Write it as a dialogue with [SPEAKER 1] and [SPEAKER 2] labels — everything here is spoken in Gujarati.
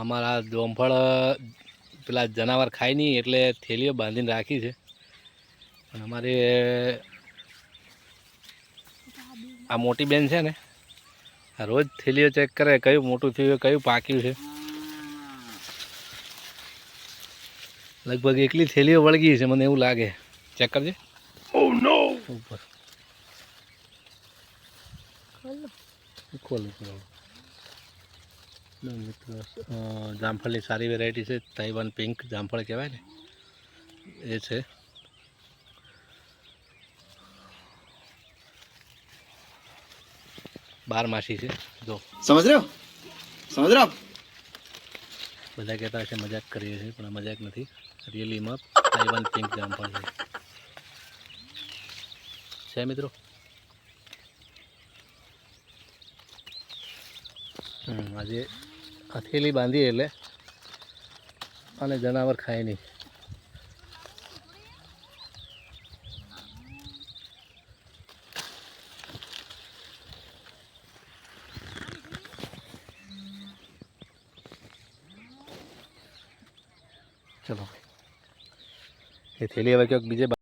[SPEAKER 1] અમારા જોમફળ પેલા જનાવર ખાય નહીં એટલે થેલીઓ બાંધીને રાખી છે. પણ અમારે આ મોટી બેન છે ને આ રોજ થેલીઓ ચેક કરે કયું મોટું થયું કયું પાક્યું છે. લગભગ એકલી થેલીઓ વળગી છે મને એવું લાગે. ચેક કરજે. ઉપર. ખોલ ખોલ. મિત્રો જામફળની સારી વેરાયટી છે તાઇવાન પિંક જામફળ કહેવાય ને એ છે. બારમાસી છે જો.
[SPEAKER 2] સમજ રહ્યો? સમજ રહ્યો
[SPEAKER 1] બધા કહેતા હશે મજાક કરીએ છીએ પણ મજાક નથી. રિયલીમાં તાઇવાન પિંક જામફળ છે. છે મિત્રો? આજે હથેલી બાંધી એટલે અને જનાવર ખાય નહીં. ચલો. એ થેલી હવે ક્યાંક બીજે